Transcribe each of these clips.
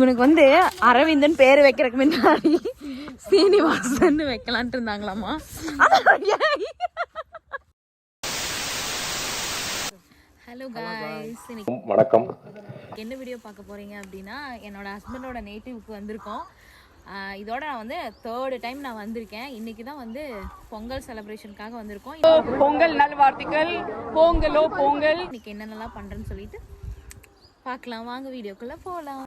இவனுக்கு வந்து அரவிந்தன் பேர் வைக்கிறதுக்கு முன்னாடி சீனிவாசன் வைக்கலான்ட்டு இருந்தாங்களாமா? ஹலோ காய்ஸ் வணக்கம். என்ன வீடியோ பார்க்க போறீங்க அப்படின்னா என்னோட ஹஸ்பண்டோட நேட்டிவ்க்கு வந்திருக்கோம். இதோட நான் வந்து தேர்டு டைம் நான் வந்திருக்கேன். இன்னைக்கு தான் வந்து பொங்கல் செலிப்ரேஷனுக்காக வந்திருக்கோம். பொங்கல் நல்வாழ்த்துக்கள். பொங்கலோ பொங்கல் இன்னைக்கு என்னென்னலாம் பண்றேன்னு சொல்லிட்டு பார்க்கலாம். வாங்க வீடியோக்குள்ள போகலாம்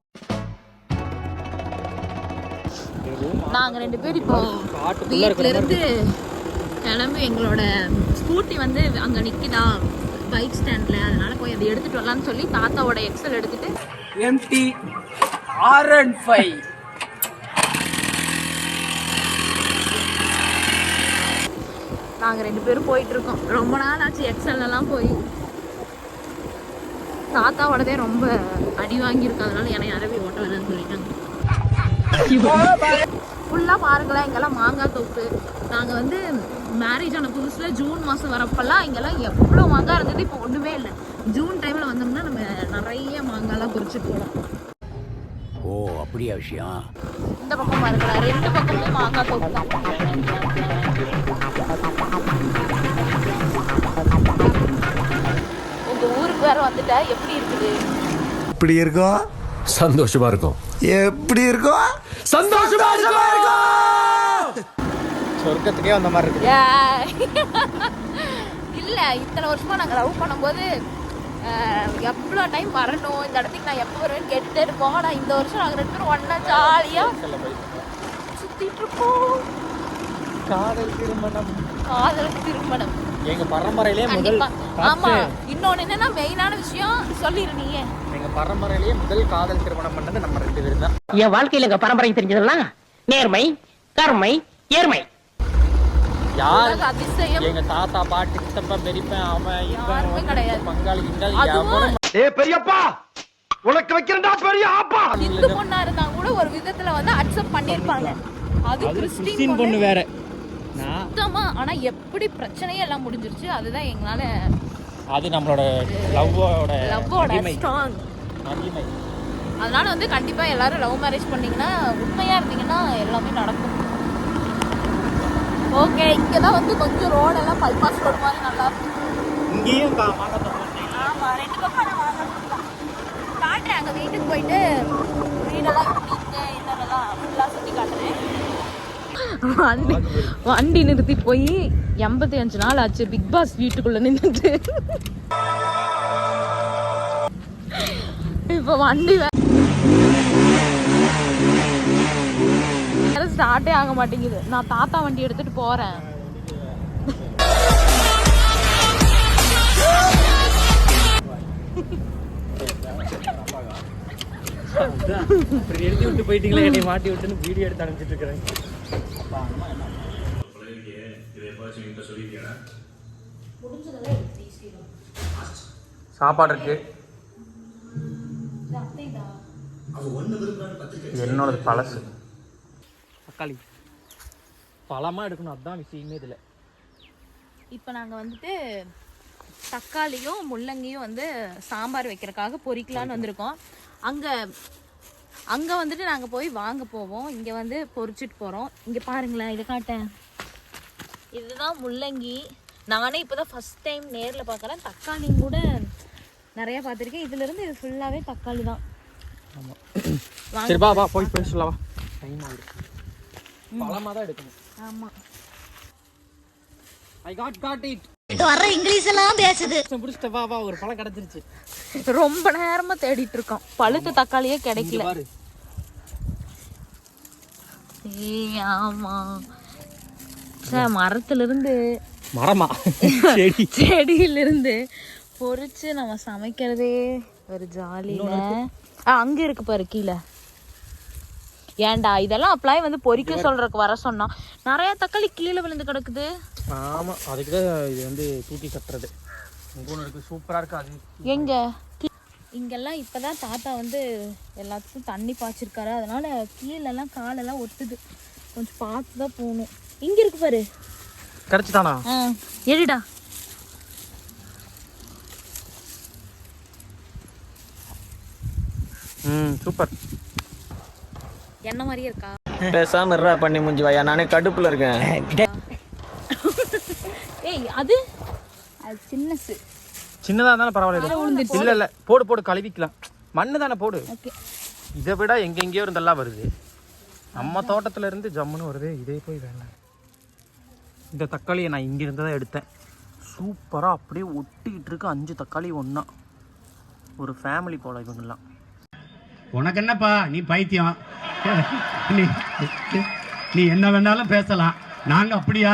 நாங்க ரெண்டு பேர் இப்போ வீட்ல இருந்து கிளம்பி எங்களோட ஸ்கூட்டி வந்து அங்க நிக்குதா பைக் ஸ்டாண்ட்ல அதனால போய் அதை எடுத்துட்டு வரலாம்னு சொல்லி தாத்தாவோட எக்ஸல் எடுத்துட்டு எம்டி ஆர் அண்ட் ஃபைவ் நாங்க ரெண்டு பேரும் போயிட்டு இருக்கோம் ரொம்ப நாள் ஆச்சு எக்ஸல் எல்லாம் போய். தாத்தாவோடதே ரொம்ப அடி வாங்கியிருக்கு. அதனால என்னை அரவி ஓட்ட வேணாம்னு சொல்லிட்டாங்க. ஃபுல்லாக பாருங்களேன் இங்கெல்லாம் மாங்காய் தோப்பு நாங்கள் வந்து மேரேஜ் ஆன புதுசில் ஜூன் மாதம் வரப்பெல்லாம் இங்கெல்லாம் எவ்வளோ மாங்காய் இருந்தது இப்போ ஒன்றுமே இல்லை. ஜூன் டைமில் வந்தோம்னா நம்ம நிறைய மாங்காய்லாம் குறிச்சிட்டு போகலாம் ஓ அப்படியா விஷயம்? இந்த பக்கம் பாருங்களேன் ரெண்டு பக்கமும் மாங்காய் தோப்பு தான். உங்க ஊருக்கு வேற வந்துட்டா எப்படி இருக்குது? எப்படி இருக்கும் சந்தோஷமா இருக்கும். எப்படி இருக்கும் சந்தோஷமா சொர்க்கத்துக்கே வந்த மாதிரி இருக்கு. இல்ல இத்தனை வருஷமா நாங்க லவ் பண்ணும்போது எவ்வளோ டைம் வரணும்? இந்த இடத்துக்கு நான் எப்போ வருவேன்னு கேட்டுட்டே இருப்போம். ஆனா இந்த வருஷம் நாங்க ரெண்டு பேரும் ஒண்ணா ஜாலியா சுத்திட்டு இருக்கோம் காதல் திருமணம். காதல் திருமணம். எங்க பரம்பரையிலே முதல் ஆமா. இன்னொன்னு என்னன்னா மெயினான விஷயம் சொல்லிடு நீங்க எங்க பரம்பரையிலேயே முதல் காதல் திருமணம் பண்ணது நம்ம ரெண்டு பேரும் தான். என் வாழ்க்கையில எங்க பரம்பரை தெரிஞ்சதெல்லாம் நேர்மை கருமை ஏர்மை யார்? எங்க தாத்தா பாட்டு சித்தப்பா பெரியப்பன் அவன் யாருமே இவன் கிடையாது. பங்காளி இந்த அதுவும் ஏ பெரியப்பா! உனக்கு வைக்கிறேன்டா பெரிய ஆப்பா? இந்து பொண்ணா இருந்தா கூட ஒரு விதத்துல வந்து அக்செப்ட் பண்ணிருப்பாங்க. அது கிறிஸ்டின் பொண்ணு. வேற. சுத்தமா ஆனா எப்படி பிரச்சனையே எல்லாம் முடிஞ்சிருச்சு அதுதான் எங்களால அது நம்மளோட லவ்வோட லவ்வோட ஸ்ட்ராங் மகிமை அதனால வந்து கண்டிப்பா எல்லாரும் லவ் மேரேஜ் பண்ணீங்கன்னா உண்மையா இருந்தீங்கன்னா எல்லாமே நடக்கும். ஓகே இங்க தான் வந்து கொஞ்சம் ரோடெல்லாம் பைபாஸ் ரோடு மாதிரி நல்லா இருக்கும் இங்கேயும் ஆமா ரெண்டு பக்கம் நான் காட்டுறேன் அங்க வீட்டுக்கு போயிட்டு வீடெல்லாம் எப்படி இருக்கு என்னென்னலாம் ஃபுல்லாக சுற்றி காட்டுறேன். வண்டி வண்டி நிறுத்தி போய் எண்பத்தி அஞ்சு நாள் ஆச்சு. பிக் பாஸ் வீட்டுக்குள்ள நின்றுட்டு இப்போ வண்டி வேற ஸ்டார்ட்டே ஆக மாட்டேங்குது. நான் தாத்தா வண்டி எடுத்துட்டு போறேன். எழுதி விட்டு போயிட்டீங்களா என்னை மாட்டி விட்டுன்னு வீடியோ எடுத்து அனுப்பிச்சிட்டு இருக்கிறேன். சாப்பாடு இருக்கு. என்னோட பழசு. தக்காளி. பழமா எடுக்கணும் அதுதான் விஷயமே இதுல. இப்போ நாங்கள் வந்துட்டு தக்காளியும் முள்ளங்கியும் வந்து சாம்பார் வைக்கிறதுக்காக பொரிக்கலான்னு வந்திருக்கோம். அங்கே அங்கே வந்துட்டு நாங்கள் போய் வாங்க போவோம். இங்கே வந்து பொரிச்சிட்டு போகிறோம் இங்கே பாருங்களேன் இதை காட்டேன். இதுதான் முள்ளங்கி. நானே இப்போ தான் ஃபஸ்ட் டைம் நேரில் பார்க்குறேன். தக்காளியும் கூட நிறைய பார்த்துருக்கேன். இதுலேருந்து இது ஃபுல்லாகவே தக்காளி தான். சரி வா வா போய் போய் சொல்லவா? டைம் ஆகுது. பழமா தான் எடுக்கணும். ஆமாம் ஐ காட் காட் இட் வர இங்கிலீஷ் எல்லாம் பேசுது. பிடிச்சிட்ட வா வா ஒரு பழம் கிடைச்சிருச்சு. ரொம்ப நேரமாக தேடிட்டு இருக்கோம். பழுத்த தக்காளியே கிடைக்கல. பாரு. ஏய் ஆமா. சார் மரத்துல இருந்து மரமா? செடி. செடியில இருந்து பொரிச்சு நம்ம சமைக்கிறதே ஒரு ஜாலியில. ஆ அங்க இருக்கு பாரு கீழே. ஏன்டா இதெல்லாம் அப்ளை வந்து பொரிக்க சொல்றதுக்கு வர சொன்னா நிறைய தக்காளி கீழே விழுந்து கிடக்குது. ஆமா அதுக்கு தான் இது வந்து தூக்கி கட்டுறது. ஒன்று இருக்கு சூப்பரா இருக்கு அது? எங்க? கீ- இங்கெல்லாம் இப்பதான் தாத்தா வந்து எல்லாத்துக்கும் தண்ணி பாய்ச்சிருக்காரு. அதனால கீழெல்லாம் காலெல்லாம் ஒட்டுது கொஞ்சம் பார்த்து தான் போகணும். இங்க இருக்கு பாரு. கிடைச்சிட்டானா ஆ எடுடா ம் சூப்பர். என்ன மாதிரியே இருக்கா? பேசாம பண்ணி முடிஞ்சு வாயா. நானே கடுப்புல இருக்கேன் ஏய் அது அது சின்னசு. சின்னதா இருந்தாலும் பரவாயில்ல இல்ல இல்ல. போடு போடு கழுவிக்கலாம். மண்ணு தானே போடு. ஓகே. இதை விட எங்கெங்கேயோ இருந்தெல்லாம் வருது. நம்ம தோட்டத்துல இருந்து ஜம்முன்னு வருது இதே போய் வேண்டாம் இந்த தக்காளியை நான் இங்க இருந்து தான் எடுத்தேன். சூப்பரா அப்படியே ஒட்டிக்கிட்டு இருக்கு. அஞ்சு தக்காளி ஒண்ணா. ஒரு ஃபேமிலி போல இவங்கெல்லாம். உனக்கு என்னப்பா? நீ பைத்தியம். நீ நீ என்ன வேணாலும் பேசலாம். நாங்க அப்படியா?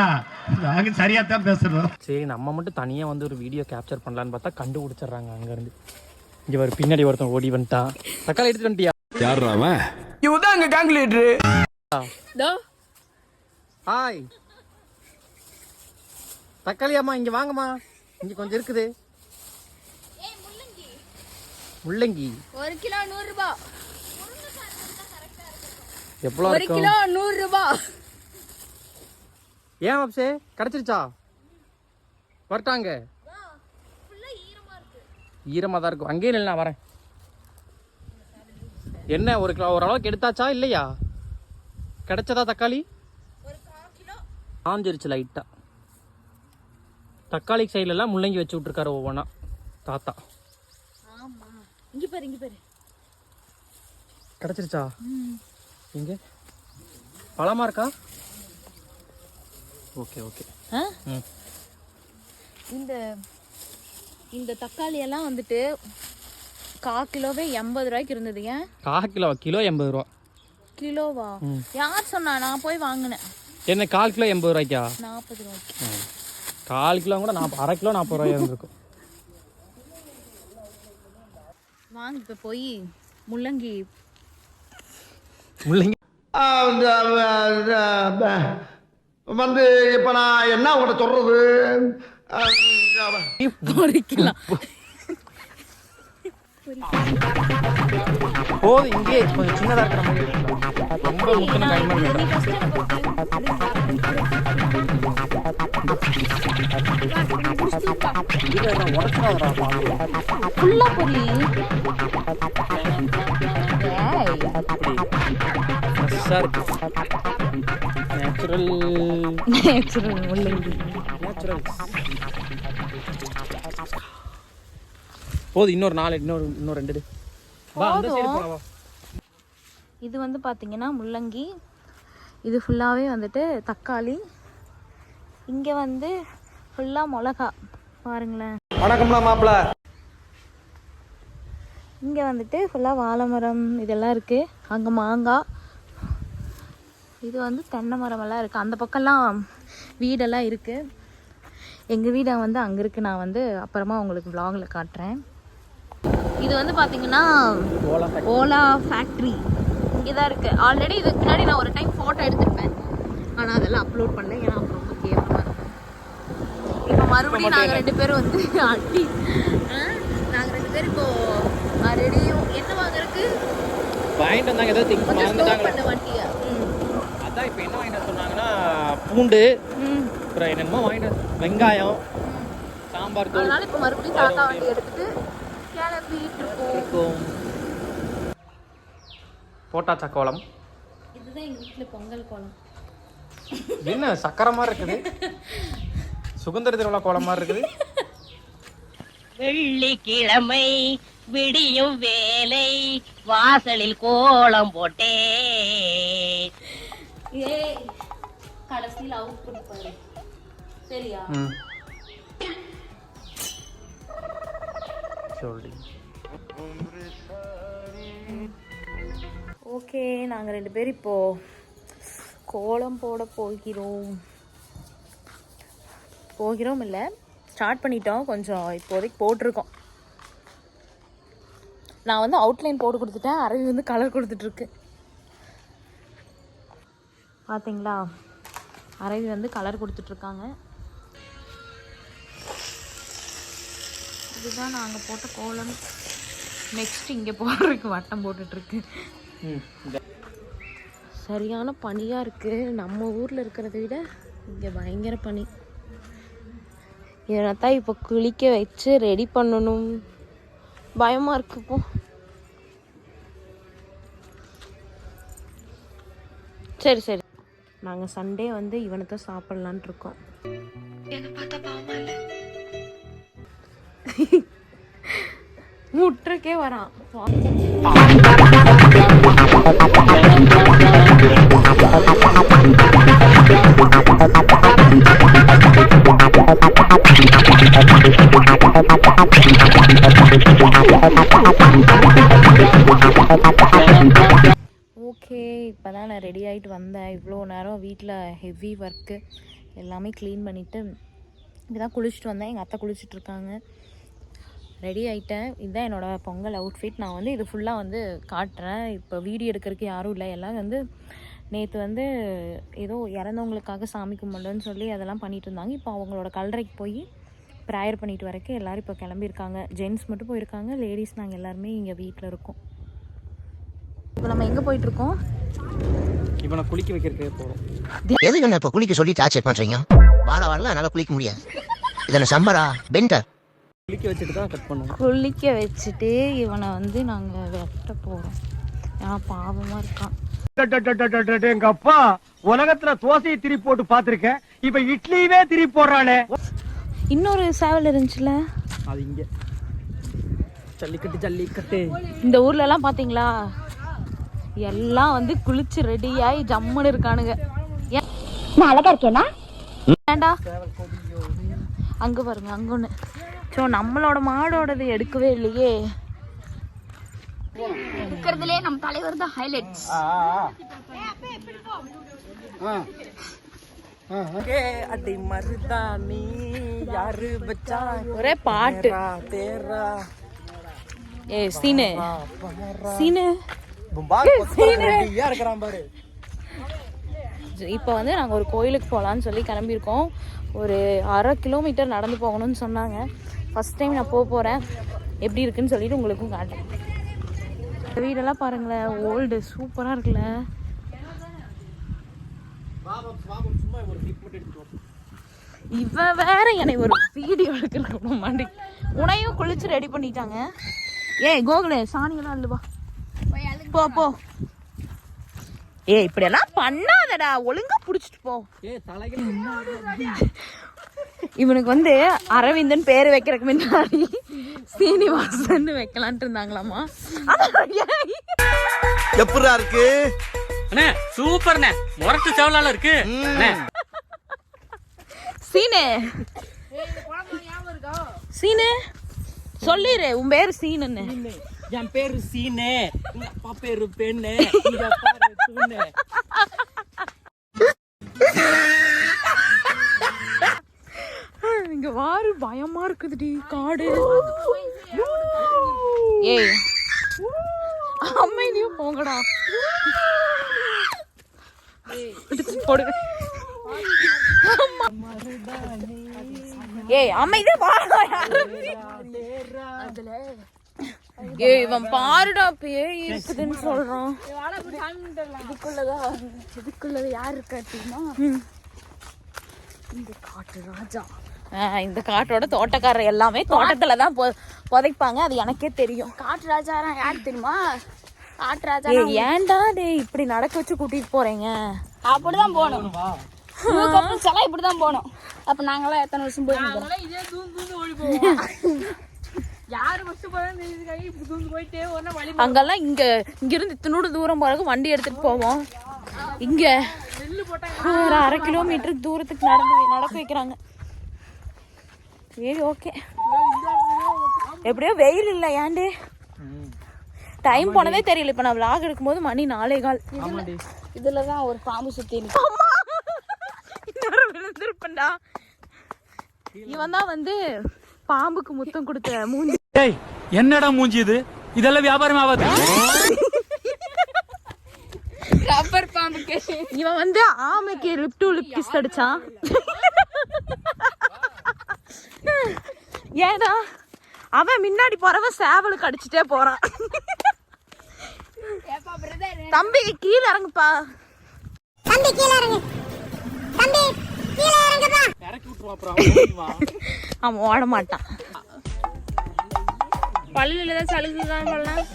நாங்க சரியா தான் பேசுறோம். சரி நம்ம மட்டும் தனியா வந்து ஒரு வீடியோ கேப்சர் பண்ணலான்னு பார்த்தா கண்டுபிடிச்சிடுறாங்க அங்க இருந்து இங்க ஒரு பின்னாடி ஒருத்தன் ஓடி வந்துட்டான். தக்காளி எடுத்துட்டு வந்துட்டியா? யார் அவன்? தோ. ஹாய் தக்காளி அம்மா இங்க வாங்கம்மா. இங்க கொஞ்சம் இருக்குது. முள்ளங்கி. ஒரு கிலோ நூறு ரூபாய் எவ்வளோ ஒரு கிலோ நூறு ரூபாய் ஏன் அப்சே கிடைச்சிருச்சா வரட்டாங்க. ஈரமாக தான் இருக்கும் அங்கேயே இல்லை நான் வரேன். என்ன ஒரு கிலோ ஓரளவுக்கு எடுத்தாச்சா இல்லையா? கிடைச்சதா தக்காளி? காஞ்சிருச்சு லைட்டா. தக்காளி சைட்லலாம் முள்ளங்கி வச்சு விட்ருக்காரு ஒவ்வொன்றா தாத்தா. இங்க பாரு இங்க பாரு. கிடைச்சிருச்சா? இங்க. பழமா இருக்கா? Okay okay. இந்த இந்த தக்காளி எல்லாம் வந்துட்டு கா கிலோவே எண்பது ரூபாய்க்கு இருந்தது. ஏன்? கா கிலோ கிலோ எண்பது ரூபா. கிலோவா? யார் சொன்னா? நான் போய் வாங்கினேன். என்ன கால் கிலோ எண்பது ரூபாய்க்கா? நாற்பது ரூபாய்க்கு. கால் கிலோ கூட நாற்பது அரை கிலோ நாற்பது ரூபாய் இருந்திருக்கும். வாங்க இப்ப போய் முள்ளங்கி. முள்ளங்கி. வந்து இப்ப நான் என்ன உங்கள்கிட்ட சொல்றது? பொறிக்கலாம் போதும் இங்கே கொஞ்சம் சின்னதாக இருக்கிற மாதிரி. ரொம்ப முக்கியம் கைமா வேண்டாம் ஃபுல்லா அப்படி ஃப்ரெஷ்ஷாக இருக்கு. நேச்சுரல் நேச்சுரல் முள்ளங்கி நேச்சுரல் போதும் இன்னொரு நாலு இன்னொரு இன்னொரு ரெண்டு. வா அந்த சைடு போலாம் வா இது வந்து பார்த்தீங்கன்னா முள்ளங்கி. இது ஃபுல்லாகவே வந்துட்டு தக்காளி. இங்கே வந்து ஃபுல்லாக மிளகா. பாருங்களேன். வணக்கம்டா மாப்பிள்ள இங்கே வந்துட்டு ஃபுல்லாக வாழை மரம் இதெல்லாம் இருக்குது அங்கே மாங்காய். இது வந்து தென்னை மரமெல்லாம் இருக்குது அந்த பக்கம்லாம் வீடெல்லாம் இருக்குது எங்கள் வீடை வந்து அங்கே இருக்குது நான் வந்து அப்புறமா உங்களுக்கு vlogல காட்டுறேன். இது வந்து பார்த்தீங்கன்னா ஓலா ஃபேக்ட்ரி இங்கே தான் இருக்குது ஆல்ரெடி இதுக்கு முன்னாடி நான் ஒரு டைம் ஃபோட்டோ எடுத்திருப்பேன். ஆனால் அதெல்லாம் அப்லோட் பண்ணல. ஏன்னா அப்போ ரொம்ப கேவலமாக இருக்கும் இப்போ மறுபடியும் நாங்கள் ரெண்டு பேரும் வந்து அடி நாங்கள் ரெண்டு பேரும் இப்போ மறுபடியும் என்ன வாங்குறதுக்கு? வாங்கிட்டு வந்தாங்க. ஏதோ ஸ்டோர் மறந்துட்டாங்க பண்ண வண்டியா அதான் இப்போ என்ன வாங்கிட்டு வர சொன்னாங்கன்னா பூண்டு ம் அப்புறம் என்னென்னமோ வாங்கிட்டு வெங்காயம் சாம்பார் தூள் அதனால இப்போ மறுபடியும் தாத்தா வண்டி எடுத்துட்டு கிளம்பிட்டு இருக்கோம் இருக்கும் போட்டாச்சா கோலம்? இதுதான் எங்கள் வீட்டில் பொங்கல் கோலம். என்ன சக்கரை மாதிரி இருக்குது? சுதந்திர திருவிழா கோலம் மாதிரி இருக்குது? வெள்ளிக்கிழமை விடியும் வேலை வாசலில் கோலம் போட்டே கடைசியில் அவுட் கொடுப்பாரு. சரியா? சொல்லி. ஓகே நாங்கள் ரெண்டு பேரும் இப்போ கோலம் போட போகிறோம். போகிறோம் இல்லை ஸ்டார்ட் பண்ணிட்டோம். கொஞ்சம் இப்போதைக்கு போட்டிருக்கோம். நான் வந்து அவுட்லைன் போட்டு கொடுத்துட்டேன். அரவி வந்து கலர் கொடுத்துட்ருக்கு பார்த்தீங்களா அரவி வந்து கலர் கொடுத்துட்ருக்காங்க. இதுதான் நாங்கள் போட்ட கோலம். நெக்ஸ்ட் இங்கே போடுறதுக்கு வட்டம் போட்டுட்ருக்கு. சரியான பனியாக இருக்குது நம்ம ஊரில் இருக்கிறத விட இங்கே பயங்கர பனி. இதனைத்தான் இப்போ குளிக்க வச்சு ரெடி பண்ணணும்? பயமாக இருக்கு இப்போ. சரி சரி. நாங்க சண்டே வந்து இவனை தான் சாப்பிடலான் இருக்கோம் முட்டுறக்கே வரான். இப்போ தான் நான் ரெடி ஆகிட்டு வந்தேன். இவ்வளோ நேரம் வீட்டில் ஹெவி ஒர்க்கு எல்லாமே க்ளீன் பண்ணிவிட்டு இப்படி தான் குளிச்சுட்டு வந்தேன். எங்கள் அத்தை குளிச்சுட்டு இருக்காங்க. ரெடி ஆகிட்டேன் இதுதான் என்னோடய பொங்கல் அவுட்ஃபிட் நான் வந்து இது ஃபுல்லாக வந்து காட்டுறேன். இப்போ வீடியோ எடுக்கிறதுக்கு யாரும் இல்லை. எல்லாம் வந்து நேற்று வந்து ஏதோ இறந்தவங்களுக்காக சாமி கும்பிடுன்னு சொல்லி அதெல்லாம் பண்ணிட்டு இருந்தாங்க. இப்போ அவங்களோட கல்லறைக்கு போய் ப்ரேயர் பண்ணிட்டு வரக்கு எல்லோரும் இப்போ கிளம்பியிருக்காங்க. ஜென்ட்ஸ் மட்டும் போயிருக்காங்க. லேடிஸ் நாங்கள் எல்லாருமே இங்கே வீட்டில் இருக்கோம். இப்போ நம்ம எங்கே போயிட்டுருக்கோம் இவனை குளிக்க வைக்கிறதுக்கே போகிறோம் எதுக்கு என்ன இப்ப குளிக்க சொல்லி டார்ச்சர் பண்றீங்க? வாழ வாழலாம் என்னால குளிக்க முடியாது. இதன சம்மரா? பெண்டர் குளிக்க வச்சுட்டு தான் கட் பண்ணுவோம். குளிக்க வச்சுட்டு இவனை வந்து நாங்கள் வெட்ட போகிறோம் ஏன்னா பாவமாக இருக்கான். எங்க அப்பா உலகத்துல தோசையை திருப்பி போட்டு பாத்திருக்கேன் இப்ப இட்லியவே திருப்பி போடுறானே இன்னொரு சேவல் இருந்துச்சுல அது இங்கே ஜல்லிக்கட்டு ஜல்லிக்கட்டு இந்த ஊர்லலாம் பார்த்தீங்களா எல்லாம் வந்து குளிச்சு ரெடியாகி ஜம்முன்னு இருக்கானுங்க. நான் அழகா இருக்கேனா? ஏன்டா? அங்கே பாருங்க அங்கே ஒன்று ஸோ நம்மளோட மாடோடது எடுக்கவே இல்லையே. இருக்கிறதுலே நம்ம தலைவர் தான் ஹைலைட்ஸ் அடி மருதாணி யாரு பச்சா ஒரே பாட்டு. தேரா ஏ சீனு. சீனு. இப்போ வந்து நாங்கள் ஒரு கோயிலுக்கு போகலான்னு சொல்லி கிளம்பியிருக்கோம். ஒரு அரை கிலோமீட்டர் நடந்து போகணும்னு சொன்னாங்க. ஃபஸ்ட் டைம் நான் போக போகிறேன் எப்படி இருக்குன்னு சொல்லிட்டு உங்களுக்கும் காட்டுறேன். வீடெல்லாம் பாருங்களேன் ஓல்டு சூப்பராக இருக்குல்ல. இவ வேற என்னை ஒரு வீடியோ எடுக்கிறதுக்கு மாண்டி உனையும் குளிச்சு ரெடி பண்ணிட்டாங்க. ஏய் கோகுலே சாணியெல்லாம் இல்லைவா போ போ. ஏய் இப்படியெல்லாம் பண்ணாதடா. ஒழுங்கா புடிச்சிட்டு போ. ஏ இவனுக்கு வந்து அரவிந்தன் பேர் வைக்கிறதுக்கு முன்னாடி சீனிவாசன் வைக்கலான்ட்டு இருந்தாங்களாமா? எப்படா இருக்கு? அண்ணே சூப்பர்ண்ணே முரட்டு செவலால இருக்கு. அண்ணே. சீனு. சீனு. சொல்லிடு உன் பேர் சீனுன்னு. என் பேரு சீனு. உங்க அப்பா பேரு பெண்ணு. இங்க பாரு சூனு இங்க வாரு பயமா இருக்குதுடி. காடு. ஏய். அமைதியும் போங்கடா. போடு. ஏய் அமைதியா வாடா ஏய் இவன் பாருடா பேய் இருக்குதுன்னு சொல்றான். இதுக்குள்ளது? யாரு இருக்கா தெரியுமா? ஆஹ், இந்த காட்டோட தோட்டக்காரர் எல்லாமே தோட்டத்துல தான் பொ- புதைப்பாங்க. அது எனக்கே தெரியும். காட்டு ராஜா யாரு தெரியுமா? காட்டு ராஜா ஏன்டா டேய் இப்படி நடக்க வச்சு கூட்டிட்டு போறீங்க? அப்படிதான் போகணும்? எல்லாம் இப்படிதான் போகணும் அப்ப நாங்கெல்லாம் எத்தனை வருஷம் போயிருந்தோம்? அங்கெல்லாம் இங்க இங்க இருந்து இத்தனோடு தூரம் போறதுக்கு வண்டி எடுத்துட்டு போவோம். இங்க. ஒரு அரை கிலோமீட்டருக்கு தூரத்துக்கு நடந்து நடக்க வைக்கிறாங்க. சரி ஓகே. எப்படியோ வெயில் இல்லை ஏன்டே? டைம் போனதே தெரியல. இப்ப நான் vlog எடுக்கும்போது மணி நாலே கால். இதுலதான் ஒரு பாம்பு சுத்தி இன்னொரு விழுந்திருப்பேன்டா. இவன் தான் வந்து பாம்புக்கு முத்தம் கொடுத்த மூஞ்சி. ஏய் என்னடா மூஞ்சி இது? இதெல்லாம் வியாபாரம் ஆகாது. ரப்பர் பாம்புக்கு. இவன் வந்து ஆமைக்கு லிப் டு லிப் கிஸ் அடிச்சான் ஏடா அவன் முன்னாடி போறவன் சேவலுக்கு அடிச்சுட்டே போறான். தம்பி கீழே இறங்குப்பா. தம்பி கீழே இறங்கு. தம்பி கீழே இறங்குப்பா. இறக்கி விட்டுருவான் அப்புறம் அவன் ஓட மாட்டான் பல்லுல தான் சலுகை தான் பண்ணலாம்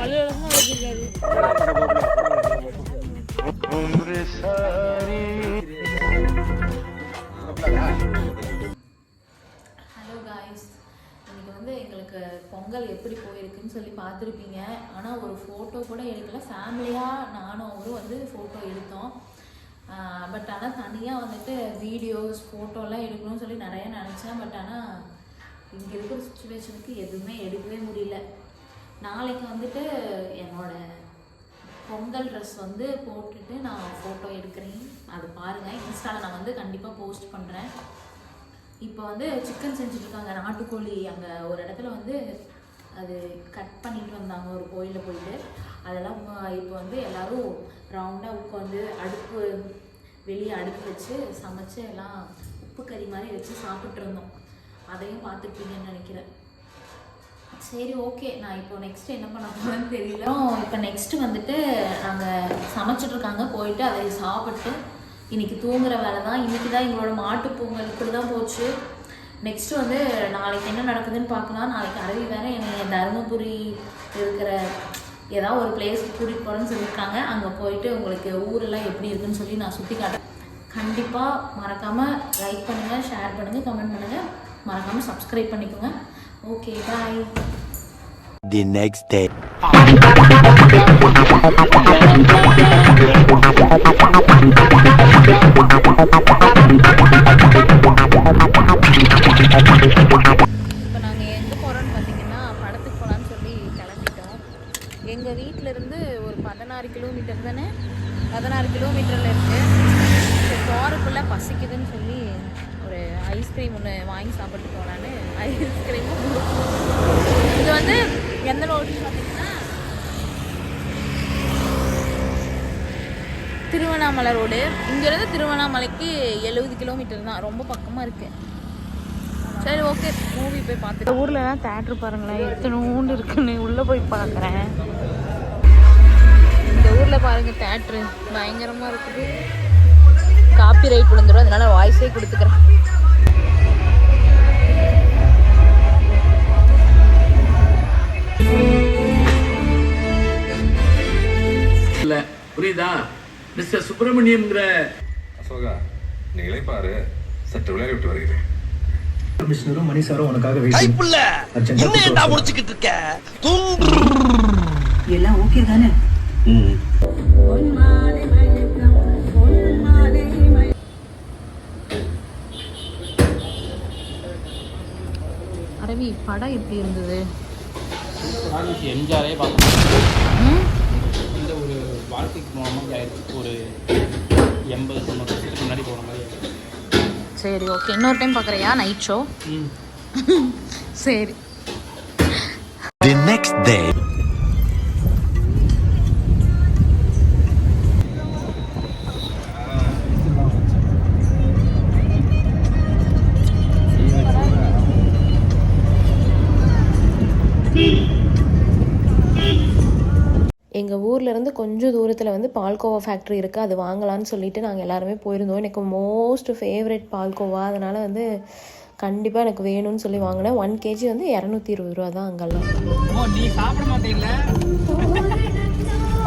ஹலோ காய்ஸ் இன்னைக்கு வந்து எங்களுக்கு பொங்கல் எப்படி போயிருக்குன்னு சொல்லி பார்த்துருப்பீங்க. ஆனால் ஒரு ஃபோட்டோ கூட எடுக்கல. ஃபேமிலியாக நானும் அவரும் வந்து ஃபோட்டோ எடுத்தோம். பட் ஆனால் தனியாக வந்துட்டு வீடியோஸ் ஃபோட்டோலாம் எடுக்கணும்னு சொல்லி நிறைய நினச்சேன். பட் ஆனால் இங்கே இருக்கிற சுச்சுவேஷனுக்கு எதுவுமே எடுக்கவே முடியல. நாளைக்கு வந்துட்டு என்னோட பொங்கல் ட்ரெஸ் வந்து போட்டுட்டு நான் ஃபோட்டோ எடுக்கிறேன். அது பாருங்கள் இன்ஸ்டாவில் நான் வந்து கண்டிப்பாக போஸ்ட் பண்ணுறேன் இப்போ வந்து சிக்கன் செஞ்சுட்ருக்காங்க. நாட்டுக்கோழி அங்கே ஒரு இடத்துல வந்து அது கட் பண்ணிட்டு வந்தாங்க. ஒரு கோயிலில் போயிட்டு. அதெல்லாம் இப்போ வந்து எல்லோரும் ரவுண்டாக உட்காந்து அடுப்பு வெளியே அடுப்பு வச்சு சமைச்சு எல்லாம் உப்பு கறி மாதிரி வச்சு சாப்பிட்டு இருந்தோம். அதையும் பார்த்துருப்பீங்கன்னு நினைக்கிறேன். சரி ஓகே நான் இப்போ நெக்ஸ்ட் என்ன பண்ண போறேன்னு தெரியல. இப்போ நெக்ஸ்ட் வந்துட்டு நாங்கள் சமைச்சிட்டு இருக்காங்க போயிட்டு அதை சாப்பிட்டு இன்னைக்கு தூங்குற வேலை தான். இன்னைக்கு தான் எங்களோட மாட்டு பொங்கல். இப்படி தான் போச்சு. நெக்ஸ்ட் வந்து நாளைக்கு என்ன நடக்குதுன்னு பார்க்கலாம். நாளைக்கு அரவி வேற என்னை தருமபுரி இருக்கிற ஏதாவது ஒரு பிளேஸ்க்கு கூட்டிகிட்டு போகிறேன்னு சொல்லியிருக்காங்க. அங்கே போயிட்டு உங்களுக்கு ஊரெல்லாம் எப்படி இருக்குன்னு சொல்லி நான் சுற்றி காட்டுறேன். கண்டிப்பாக மறக்காமல் லைக் பண்ணுங்கள் ஷேர் பண்ணுங்கள் கமெண்ட் பண்ணுங்கள் மறக்காமல் சப்ஸ்கிரைப் பண்ணிக்கோங்க. Okay bye The next day. எங்கள் வீட்டிலேருந்து ஒரு பதினாறு கிலோமீட்டர் தானே? பதினாறு கிலோமீட்டரில் இருக்குது போகிறக்குள்ளே பசிக்குதுன்னு சொல்லி ஐஸ்கிரீம் ஒன்று வாங்கி சாப்பிட்டு போகலான்னு ஐஸ்கிரீமும் இது வந்து எந்த ரோடுன்னு பார்த்தீங்கன்னா திருவண்ணாமலை ரோடு இங்கேருந்து திருவண்ணாமலைக்கு எழுபது கிலோமீட்டர் தான். ரொம்ப பக்கமாக இருக்குது சரி ஓகே மூவி போய் பார்த்துட்டு ஊர்லலாம் தேட்டர் பாருங்களேன். எத்தனோண்டு இருக்குன்னு உள்ளே போய் பார்க்குறேன். இந்த ஊரில் பாருங்க தேட்ரு பயங்கரமாக இருக்குது. காப்பி ரைட் விழுந்துடும் அதனால வாய்ஸே கொடுத்துக்கிறேன். புரியுதா? மிஸ்டர் சுப்பிரமணியம்ங்கிற அசோகா நீ இளைப்பாரு. சற்று விளையாடி விட்டு வருகிறேன். கமிஷனரும் மணி சாரும் உனக்காக முடிச்சுக்கிட்டு இருக்க? எல்லாம் ஓகே தானே? அரவி படம் எப்படி இருந்தது? எம்ஜிஆரே பார்க்கணும் ஒரு வாழ்க்கைக்கு போன மாதிரி ஆயிடுச்சு. ஒரு எண்பது தொண்ணூறு வருஷத்துக்கு முன்னாடி போன மாதிரி சரி ஓகே இன்னொரு டைம் பார்க்குறியா? நைட் ஷோ சரி. The next day. ஊர்லேருந்து கொஞ்சம் தூரத்தில் வந்து பால்கோவா ஃபேக்ட்ரி இருக்குது அது வாங்கலாம்னு சொல்லிட்டு நாங்கள் எல்லாருமே போயிருந்தோம். எனக்கு மோஸ்ட் ஃபேவரட் பால்கோவா. அதனால் வந்து கண்டிப்பாக எனக்கு வேணும்னு சொல்லி வாங்கினேன். ஒன் கேஜி வந்து இரநூத்தி இருபது ரூபா தான் அங்கெல்லாம். ஓ நீ சாப்பிட மாட்டீங்கள?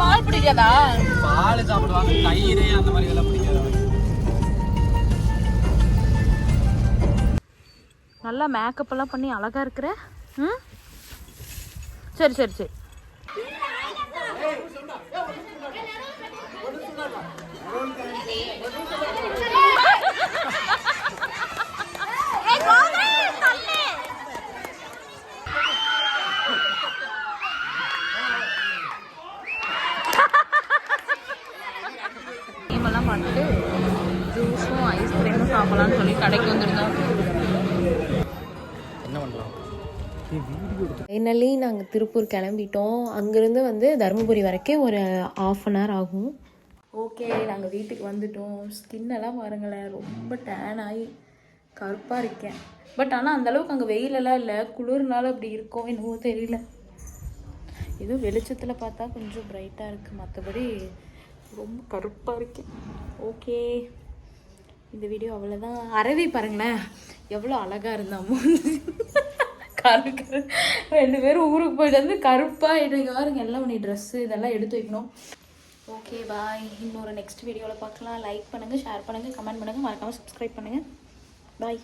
பால் பிடிக்காதா? பால் சாப்பிடுவாங்க. தயிர் அந்த மாதிரி இதெல்லாம் பிடிக்காது நல்லா மேக்கப் எல்லாம் பண்ணி அழகா இருக்கிற? ம்? சரி சரி சரி. கேமெல்லாம் பார்த்துட்டு ஜூஸும் ஐஸ்கிரீமும் சாப்பிடலாம்னு சொல்லி கடைக்கு வந்திருந்தோம் என்ன பண்ணலாம்? ஃபைனலி நாங்கள் திருப்பூர் கிளம்பிட்டோம். அங்கேருந்து வந்து தருமபுரி வரைக்கும் ஒரு ஆஃப் அன் ஹவர் ஆகும். ஓகே நாங்கள் வீட்டுக்கு வந்துட்டோம். ஸ்கின்னெல்லாம் பாருங்களேன் ரொம்ப டேன் ஆகி கருப்பாக இருக்கேன். பட் ஆனால் அந்தளவுக்கு அங்கே வெயிலெல்லாம் இல்லை. குளிர்னால அப்படி இருக்கோ என்னவோ தெரியல. ஏதோ வெளிச்சத்தில் பார்த்தா கொஞ்சம் பிரைட்டாக இருக்குது மற்றபடி ரொம்ப கருப்பாக இருக்கேன். ஓகே இந்த வீடியோ அவ்வளோதான் அரவி பாருங்களேன். எவ்வளோ அழகாக இருந்தாமோ கருக்கு ரெண்டு பேரும் ஊருக்கு போயிட்டு வந்து கருப்பாக இன்றைக்கு பாருங்க எல்லாம் உன்னை ட்ரெஸ்ஸு இதெல்லாம் எடுத்து வைக்கணும். ஓகே பாய் இன்னொரு நெக்ஸ்ட் வீடியோவில் பார்க்கலாம். லைக் பண்ணுங்கள் ஷேர் பண்ணுங்கள் கமெண்ட் பண்ணுங்கள் மறக்காமல் சப்ஸ்கிரைப் பண்ணுங்கள் பாய்